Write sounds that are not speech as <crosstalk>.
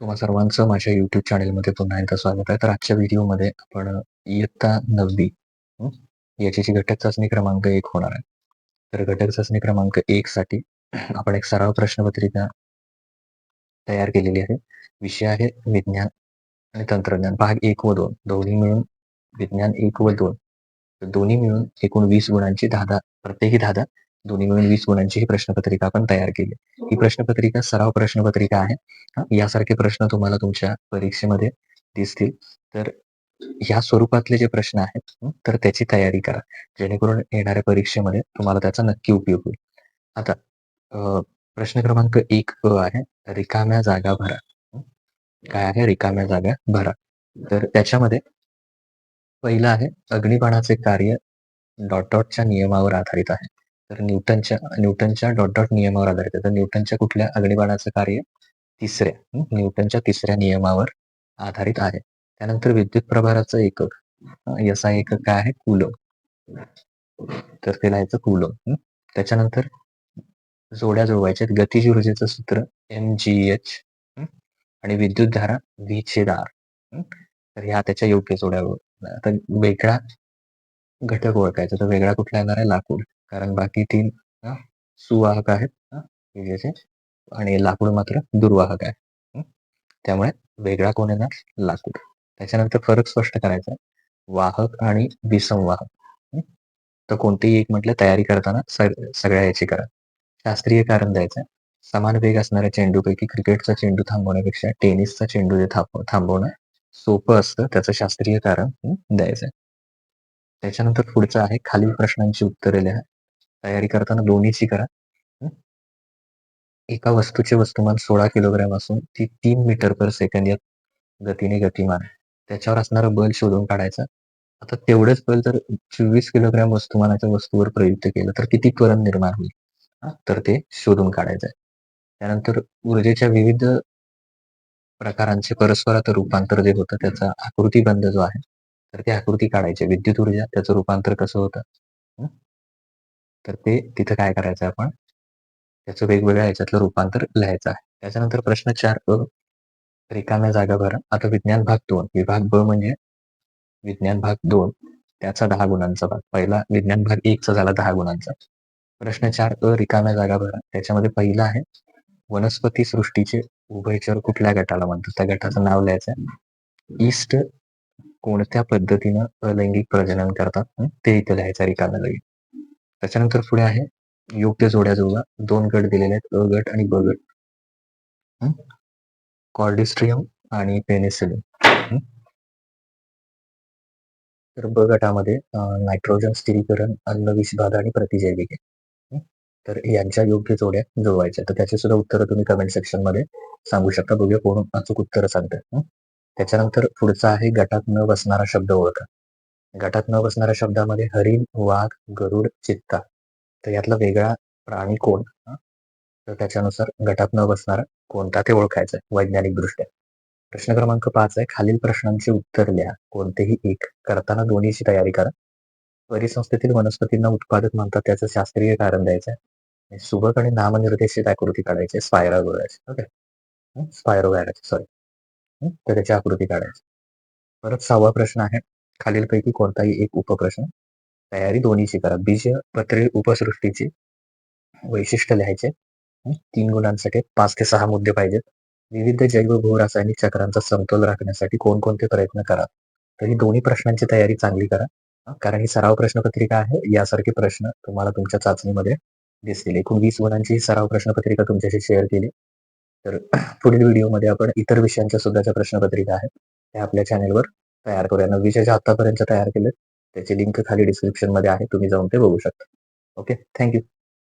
तुम्हा सर्वांचं माझ्या युट्यूब चॅनेलमध्ये पुन्हा एकदा स्वागत आहे. तर आजच्या व्हिडिओमध्ये आपण इयत्ता नववी याची जी घटक चाचणी क्रमांक एक होणार आहे. तर घटक चाचणी क्रमांक एक साठी आपण एक सराव प्रश्नपत्रिका तयार केलेली आहे. विषय आहे विज्ञान आणि तंत्रज्ञान भाग एक व दोन दोन्ही मिळून विज्ञान एक व दोन दोन्ही मिळून एकूण वीस गुणांची दहा दहा प्रत्येकी दहा दहा दोन्ही मिळून 20 गुणांची ही प्रश्नपत्रिका आपण तयार केली. ही प्रश्नपत्रिका सराव प्रश्नपत्रिका आहे. हं, यासारखे प्रश्न तुम्हाला तुमच्या परीक्षेमध्ये दिसतील. तर ह्या स्वरूपातले जे प्रश्न आहेत हं, तर त्याची तयारी करा. जेणेकरून येणाऱ्या परीक्षेमध्ये तुम्हाला त्याचा नक्की उपयोग होईल. आता प्रश्न क्रमांक 1 अ आहे रिकाम्या जागा भरा. हं, काय आहे रिकाम्या जागा भरा. तर त्याच्यामध्ये पहिलं आहे अग्निबाणाचे कार्य डॉट डॉटच्या नियमावर आधारित आहे. तर न्यूटनच्या न्यूटनच्या डॉट डॉट नियमावर आधारित आहे. तर न्यूटनच्या कुठल्या अग्निबाणाचं कार्य तिसऱ्या न्यूटनच्या तिसऱ्या नियमावर आधारित आहे. त्यानंतर विद्युत प्रभाराचं एकक याचा एकक काय आहे कुलम. तर ते लिहायचं कुलम. त्याच्यानंतर जोड्या जोडवायच्या गतिज ऊर्जेचं सूत्र एम जी एच आणि विद्युत धारा व्ही छेदार तर ह्या त्याच्या योग्य जोड्या आता वेगळा घटक ओळखायचा. तर वेगळा कुठला येणार आहे लाकूड. कारण बाकी तीन सुवाहक आहेत विजेचे आणि लाकूड मात्र दुर्वाहक आहे. त्यामुळे वेगळा कोण येणार लाकूड. त्याच्यानंतर फरक स्पष्ट करायचा वाहक आणि विसंवाहक. तर कोणतेही एक म्हटलं तयारी करताना सगळ्या याची करा. शास्त्रीय कारण द्यायचं समान वेग असणाऱ्या चेंडूपैकी क्रिकेटचा चेंडू थांबवण्यापेक्षा टेनिसचा चेंडू जे थांबवणं सोपं असतं. त्याचं शास्त्रीय कारण द्यायचं त्याच्यानंतर पुढचं आहे खालील प्रश्नांची उत्तरे लिहा. तयारी करताना दोन्हीची करा. एका वस्तूचे वस्तुमान 16 किलोग्रॅम असून ती तीन मीटर पर सेकंद या गतीने गतिमान आहे. त्याच्यावर असणारा बल शोधून काढायचा आता तेवढंच बल जर 24 किलोग्रॅम वस्तुमानाच्या वस्तूवर प्रयुक्त केलं तर किती त्वरण निर्माण होईल? तर ते शोधून काढायचं आहे. त्यानंतर ऊर्जेच्या विविध प्रकारांचे परस्परात रूपांतर जे होतं त्याचा आकृतीबंध जो आहे, तर ती आकृती काढायची. विद्युत ऊर्जा त्याचं रूपांतर कसं होतं? तर ते तिथं काय करायचं आपण त्याचं वेगवेगळ्या ह्याच्यातलं रूपांतर लिहायचं आहे. त्याच्यानंतर प्रश्न चार अ रिकाम्या जागा भरा. आता विज्ञान भाग दोन विभाग ब म्हणजे विज्ञान भाग दोन त्याचा दहा गुणांचा भाग. पहिला विज्ञान भाग एकचा झाला दहा गुणांचा. प्रश्न चार अ रिकाम्या जागा भरा. त्याच्यामध्ये पहिला आहे वनस्पती सृष्टीचे उभयचर कुठल्या गटाला म्हणतात? त्या गटाचं नाव लिहायचं ईस्ट कोणत्या पद्धतीनं अलैंगिक प्रजनन करतात? हं, ते इथे लिहायचं आहे रिकाम्या जागी. त्याच्यानंतर पुढे आहे योग्य जोड्या जोडा दोन गट दिलेले आहेत. अ गट आणि ब गट. कॉर्डिस्ट्रियम आणि पेनिसिलिन. तर ब गटामध्ये नायट्रोजन स्थिरीकरण, अन्न विषबाधा आणि प्रतिजैविके. तर यांच्या योग्य जोड्या जुळवायच्या. तर त्याची सुद्धा उत्तरं तुम्ही कमेंट सेक्शनमध्ये सांगू शकता. बघूया कोण अचूक उत्तरं सांगतात त्याच्यानंतर पुढचा आहे गटात न बसणारा शब्द ओळखा. गटात न बसणाऱ्या शब्दामध्ये हरिण, वाघ, गरुड, चित्ता. तर यातला वेगळा प्राणी कोण? तर त्याच्यानुसार गटात न बसणारा कोणता ते ओळखायचं आहे वैज्ञानिकदृष्ट्या. प्रश्न क्रमांक पाच आहे खालील प्रश्नांची उत्तर लिहा. कोणतेही एक करताना दोन्हीची तयारी करा. परिसंस्थेतील वनस्पतींना उत्पादक म्हणतात त्याचं शास्त्रीय कारण द्यायचं आहे. सुबक आणि नामनिर्देशित आकृती काढायची स्पायरा स्पायरागोराची. ओके. स्पायरो सॉरी. तर त्याची आकृती काढायची. परत सहावा प्रश्न आहे खालीलपैकी कोणताही एक उपप्रश्न. तयारी दोन्हीची करा. बीज पत्रे उपसृष्टीची वैशिष्ट्य लिहायचे. तीन गुणांसाठी पाच ते सहा मुद्दे पाहिजेत. विविध जैव भूरासायनिक चक्रांचा समतोल राखण्यासाठी कोणकोणते प्रयत्न करा? तर ही दोन्ही प्रश्नांची तयारी चांगली करा. कारण ही सराव प्रश्नपत्रिका आहे. यासारखे प्रश्न तुम्हाला तुमच्या चाचणीमध्ये दिसतील. एकूण वीस गुणांची ही सराव प्रश्नपत्रिका तुमच्याशी शेअर केली. तर <clears throat> पुढील व्हिडिओमध्ये आपण इतर विषयांच्या सुद्धाच्या प्रश्नपत्रिका आहेत. त्या आपल्या चॅनेलवर तयार करूया. नववीच्या आतापर्यंत तयार केलेत त्याची लिंक खाली डिस्क्रिप्शनमध्ये आहे. तुम्ही जाऊन ते बघू शकता. ओके. Thank you.